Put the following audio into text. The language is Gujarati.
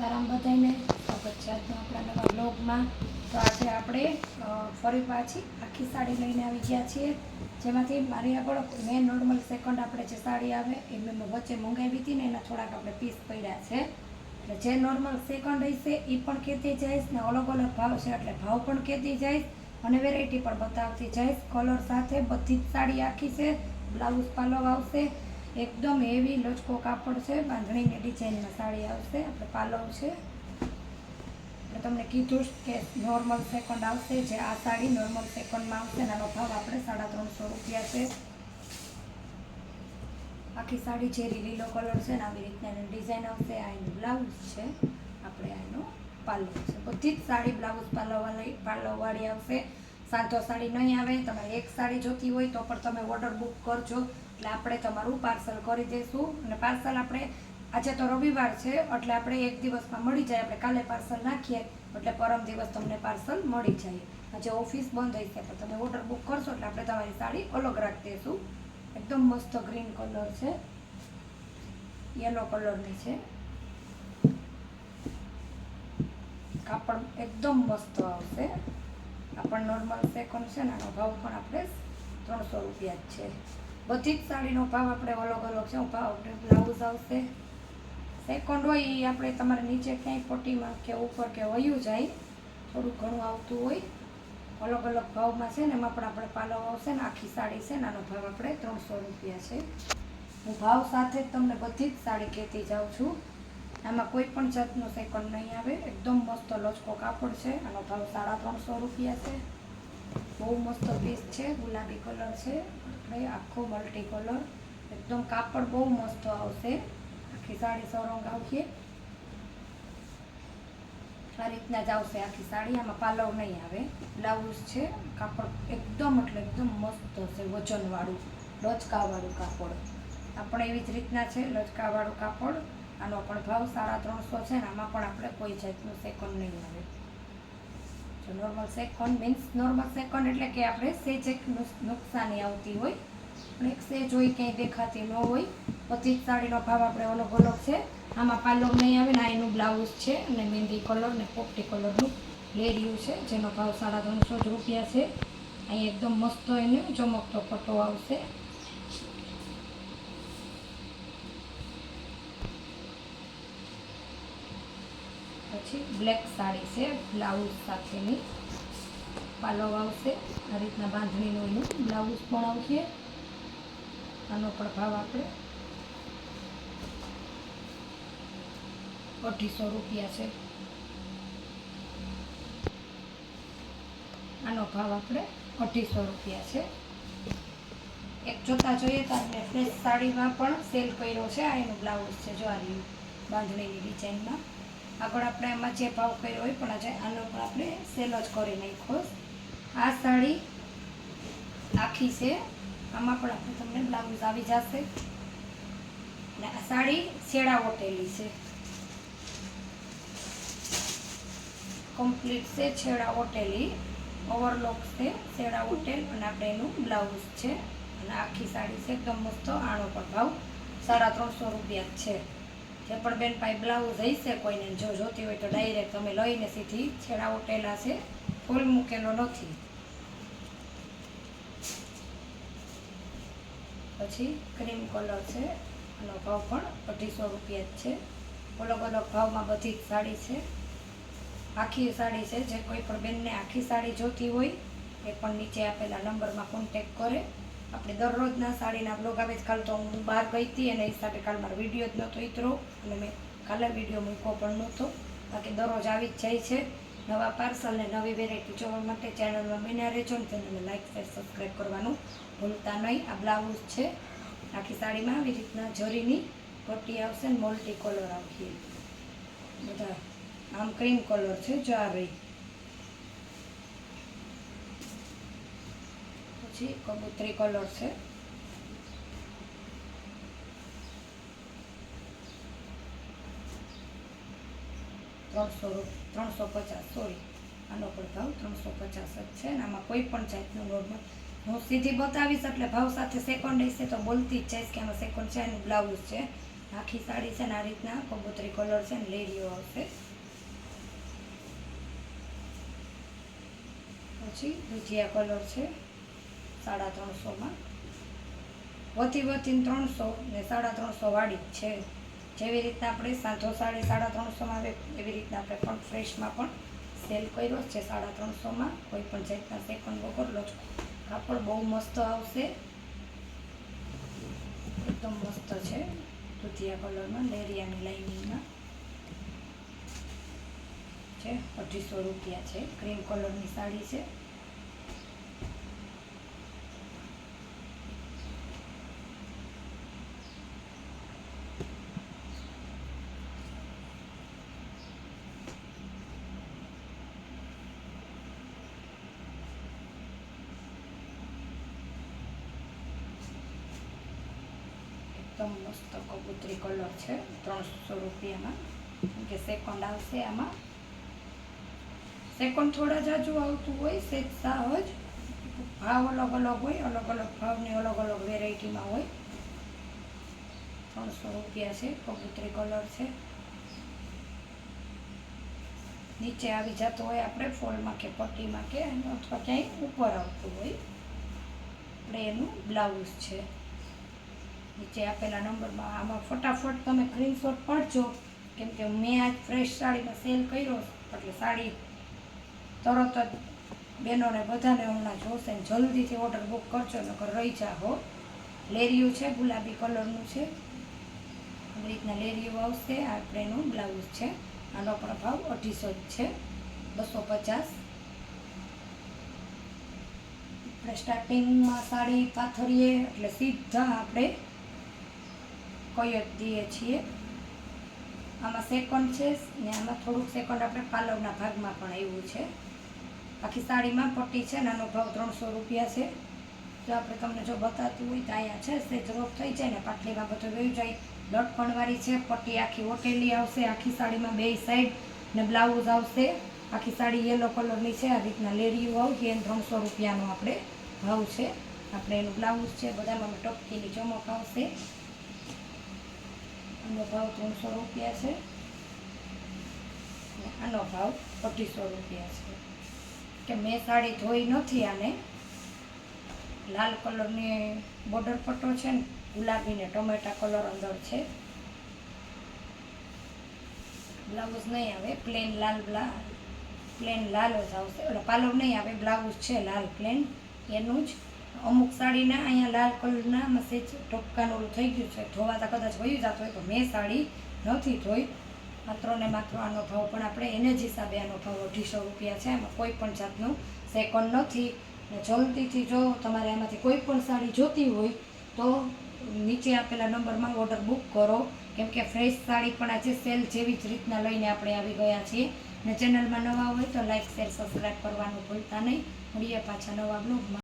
સીતારામ બધાને સ્વાગત છે આજના આપણા નવા બ્લોગમાં તો આજે આપણે ફરી પાછી આખી સાડી લઈને આવી ગયા છીએ. જેમાંથી મારી આગળ મેં નોર્મલ સેકન્ડ આપણે જે સાડી આવે એ મેં વચ્ચે મંગાવી હતી ને એના થોડાક આપણે પીસ પડ્યા છે. એટલે જે નોર્મલ સેકન્ડ હશે એ પણ કહેતી જઈશ ને અલગ અલગ ભાવ છે એટલે ભાવ પણ કહેતી જઈશ અને વેરાયટી પણ બતાવતી જઈશ. કલર સાથે બધી જ સાડી આખી છે બ્લાઉઝ પાલવ આવશે એકદમ હેવી લચકો કાપડ છે, બાંધણીની ડિઝાઇનમાં સાડી આવશે, આપણે પાલવ છે. આપણે તમને કીધું કે નોર્મલ સેકન્ડ આવશે, જે આ સાડી નોર્મલ સેકન્ડમાં આવશે એનો ભાવ આપણે સાડા ત્રણસો રૂપિયા છે. આખી સાડી જેરી લીલો કલર છે ને આવી રીતના એની ડિઝાઇન આવશે. આ એનું બ્લાઉઝ છે. આપણે આનો પાલવ છે. બધી જ સાડી બ્લાઉઝ પાલવવાળી પાલવવાળી આવશે. સાંતો સાડી નહીં આવે. તમારે એક સાડી જોતી હોય તો પણ તમે ઓર્ડર બુક કરજો. એટલે આપણે તમારું પાર્સલ કરી દઈશું. અને પાર્સલ આપણે આજે તો રવિવાર છે, એટલે આપણે એક દિવસમાં મળી જાય. આપણે કાલે પાર્સલ નાખીએ, એટલે પરમ દિવસ તમને પાર્સલ મળી જાય. આજે ઓફિસ બંધ હશે પણ તમે ઓર્ડર બુક કરશો, એટલે આપણે તમારી સાડી અલગ રાખી દઈશું. એકદમ મસ્ત ગ્રીન કલર છે. યલો કલરની છે. કાપડ એકદમ મસ્ત આવશે. આ પણ નોર્મલ સેકન્ડ છે ને, આનો ભાવ પણ આપણે ત્રણસો રૂપિયા જ છે. બધી જ સાડીનો ભાવ આપણે અલગ અલગ છે. ભાવ બ્લાઉઝ આવશે. સેકન્ડ હોય એ આપણે તમારે નીચે ક્યાંય પટ્ટીમાં કે ઉપર કે વયું જાય, થોડું ઘણું આવતું હોય, અલગ અલગ ભાવમાં છે ને એમાં પણ આપણે પાલવ આવશે ને આખી સાડી છે ને આનો ભાવ આપણે ત્રણસો રૂપિયા છે. હું ભાવ સાથે જ તમને બધી જ સાડી કહેતી જાઉં છું. આમાં કોઈ પણ જાતનો સેકન્ડ નહીં આવે. એકદમ મસ્ત લચકો કાપડ છે. આનો ભાવ સાડા ત્રણસો રૂપિયા છે. બહુ મસ્ત પીસ છે. ગુલાબી કલર છે. આપણે આખો મલ્ટી કલર એકદમ કાપડ બહુ મસ્ત આવશે. આખી સાડી સરંગ આવશે. આ રીતના જ આવશે આખી સાડી. આમાં પાલવ નહીં આવે. બ્લાઉઝ છે. કાપડ એકદમ એટલે એકદમ મસ્ત છે વજનવાળું, લચકાવાળું કાપડ. આપણે એવી જ રીતના છે, લચકાવાળું કાપડ. આનો પણ ભાવ સાડા ત્રણસો છે ને આમાં પણ આપણે કોઈ જાતનું સેકન્ડ નહીં આવે. જો normal second means normal second એટલે કે આપણે સેજ એક નુકસાની આવતી હોય. પણ એક સેજ હોય ક્યાંય દેખાતી ન હોય. પચીસ સાડીનો ભાવ આપણે અલગ અલગ છે. આમાં પાલવ નહીં આવે ને એનું બ્લાઉઝ છે અને મહેંદી કલર ને પોપટી કલરનું લેરિયું છે. જેનો ભાવ સાડા ત્રણસો જ રૂપિયા છે. અહીં એકદમ મસ્ત એને ચમકતો પટ્ટો આવશે. પછી બ્લેક સાડી છે બ્લાઉઝ સાથેની પાલવ આવશે. આ રીતના બાંધણીનું એનું બ્લાઉઝ પણ આવશે. આનો પણ ભાવ આપણે અઢીસો રૂપિયા છે. આનો ભાવ આપણે અઢીસો રૂપિયા છે. એક જોતા જોઈએ તો આપણે ફ્રેશ સાડીમાં પણ સેલ કર્યો છે. આ એનું બ્લાઉઝ છે જો આ બાંધણીની ડિઝાઇનમાં આગળ આપણે એમાં જે ભાવ કર્યો હોય પણ આજે આનો પણ આપણે સેલ જ કરી નાખ્યો. આ સાડી આખી છે. આમાં પણ આપણે તમને બ્લાઉઝ આવી જશે. અને આ સાડી શેડા ઓટેલી છે. કમ્પ્લીટ છે છેડા ઓટેલી ઓવરલોક છે, શેડા ઓટેલ અને આપણે એનું બ્લાઉઝ છે. અને આખી સાડી છે, એકદમ મસ્ત આનો પણ ભાવ સાડા ત્રણસો રૂપિયા છે. જે પણ બેન પાસે બ્લાઉઝ હશે કોઈને જો જોતી હોય તો ડાયરેક્ટ તમે લઈને સીધી છેડા ઉટેલા છે, ફૂલ મૂકેલો નથી. પછી ક્રીમ કલર છે એનો ભાવ પણ અઢીસો રૂપિયા જ છે. અલગ અલગ ભાવમાં બધી જ સાડી છે. આખી સાડી છે, જે કોઈ પણ બેનને આખી સાડી જોતી હોય, એ પણ નીચે આપેલા નંબરમાં કોન્ટેક કરે. આપણે દરરોજના સાડીના બ્લોગ આવે જ કાલ તો હું બહાર ગઈ હતી અને એ હિસાબે કાલ મારો વીડિયો જ નહોતો ઈતરો. અને મેં કાલે વીડિયો મૂક્યો પણ નહોતો. બાકી દરરોજ આવી જ જાય છે. નવા પાર્સલ ને નવી વેરાયટી જોવા માટે ચેનલમાં બન્યા રહેજો ને ચેનલને લાઈક શેર સબસ્ક્રાઈબ કરવાનું ભૂલતા નહીં. આ બ્લાઉઝ છે. આખી સાડીમાં આવી રીતના જરીની પટ્ટી આવશે ને મલ્ટી કલર આવશે. બધા આમ ક્રીમ કલર છે, જો આ રહી. પછી કબૂતરી કલર છે. ત્રણસો ત્રણસો પચાસ સોરી આનો પણ ભાવ ત્રણસો પચાસ જ છે અને આમાં કોઈ પણ જાતનું નોર્મલ હું સીધી બતાવીશ એટલે ભાવ સાથે સેકન્ડ હશે તો બોલતી જ જઈશ કે આમાં સેકન્ડ છે એનું બ્લાઉઝ છે. આખી સાડી છે ને આ રીતના કબૂતરી કલર છે ને લેરીઓ આવશે. પછી દુધિયા કલર છે. સાડા ત્રણસોમાં. વધી વધીને ત્રણસો ને સાડા ત્રણસો વાળી જ છે. જેવી રીતના આપણે સાંધો સાડી સાડા ત્રણસોમાં આવે એવી રીતના આપણે પણ ફ્રેશમાં પણ સેલ કર્યો છે સાડા ત્રણસોમાં. કોઈ પણ જાતના સેકન્ડ વગર લો કાપડ બહુ મસ્ત આવશે. એકદમ મસ્ત છે. દુધિયા કલરમાં લેરિયાની લાઇનિંગમાં. છે, અઢીસો રૂપિયા છે. ક્રીમ કલરની સાડી છે. એકદમ મસ્ત કબૂતરી કલર છે, ત્રણસો રૂપિયામાં. કેમ કે સેકન્ડ આવશે આમાં. સેકન્ડ થોડા જાજુ આવતું હોય, સેજ સાવ જ. ભાવ અલગ અલગ હોય, અલગ અલગ ભાવની અલગ અલગ વેરાયટીમાં હોય. ત્રણસો રૂપિયા છે, કબૂતરી કલર છે. નીચે આવી જતો હોય આપણે ફોલમાં કે પટ્ટીમાં કે અથવા ક્યાંય ઉપર આવતું હોય. આપણે એનું બ્લાઉઝ છે. નીચે આપેલા નંબરમાં આમાં ફટાફટ તમે સ્ક્રીનશોટ પડજો. કેમ કે મેં આજ ફ્રેશ સાડીમાં સેલ કર્યો, એટલે સાડી તરત જ બહેનોને બધાને હમણાં જોશે ને જલ્દીથી ઓર્ડર બુક કરજો, નકર રહી જા હો. લેરિયું છે, ગુલાબી કલરનું છે. આવી રીતના લેરિયું આવશે આપણે એનું બ્લાઉઝ છે. આનો પણ ભાવ અઢીસો જ છે, બસો પચાસ. આપણે સ્ટાર્ટિંગમાં સાડી પાથરીએ, એટલે સીધા આપણે કોઈ જ દઈએ છીએ. આમાં સેકન્ડ છે ને આમાં થોડુંક સેકન્ડ આપણે પાલવના ભાગમાં પણ આવ્યું છે. આખી સાડીમાં પટ્ટી છે નાનો ભાવ ત્રણસો રૂપિયા છે. જો આપણે તમને જો બતાવતું હોય તો અહીંયા છે, સેજ રોપ થઈ જાય ને પાટલીમાં બધું વહી જાય. લટકણવાળી છે, પટ્ટી આખી ઓટેલી આવશે, આખી સાડીમાં બે સાઈડ ને બ્લાઉઝ આવશે. આખી સાડી યલો કલરની છે, આ રીતના લેરિયું આવશે, એને ત્રણસો રૂપિયાનો આપણે ભાવ છે. આપણે એનું બ્લાઉઝ છે, બધામાં ટપકીની ચમક આવશે. આનો ભાવ ત્રણસો રૂપિયા છે. આનો ભાવ અઢીસો રૂપિયા છે. કે મેં સાડી ધોઈ નથી આને. લાલ કલરની બોર્ડર પટ્ટો છે ને ગુલાબીને ટમેટા કલર અંદર છે. બ્લાઉઝ નહીં આવે, પ્લેન લાલ બ્લા, પ્લેન લાલ જ આવશે. એટલે પાલવ નહીં આવે, બ્લાઉઝ છે લાલ, પ્લેન. એનું જ. અમુક સાડીના અહીંયા લાલ કલરના મસેજ ટપકાનું ઓલું થઈ ગયું છે. ધોવાતા કદાચ વયું જતો હોય તો મેં સાડી નથી ધોઈ. માત્ર ને માત્ર આનો ભાવ, પણ આપણે એને જ હિસાબે આનો ભાવ અઢીસો રૂપિયા છે. એમાં કોઈ પણ જાતનું સેકન્ડ નથી. ને જલ્દીથી જો તમારે એમાંથી કોઈ પણ સાડી જોતી હોય તો નીચે આપેલા નંબરમાં ઓર્ડર બુક કરો. કેમ કે ફ્રેશ સાડી પણ આજે સેલ જેવી જ રીતના લઈને આપણે આવી ગયા છીએ. ને ચેનલમાં નવા હોય તો લાઈક, શેર, સબસ્ક્રાઈબ કરવાનું ભૂલતા નહીં. મળીએ પાછા નવા બ્લોગમાં.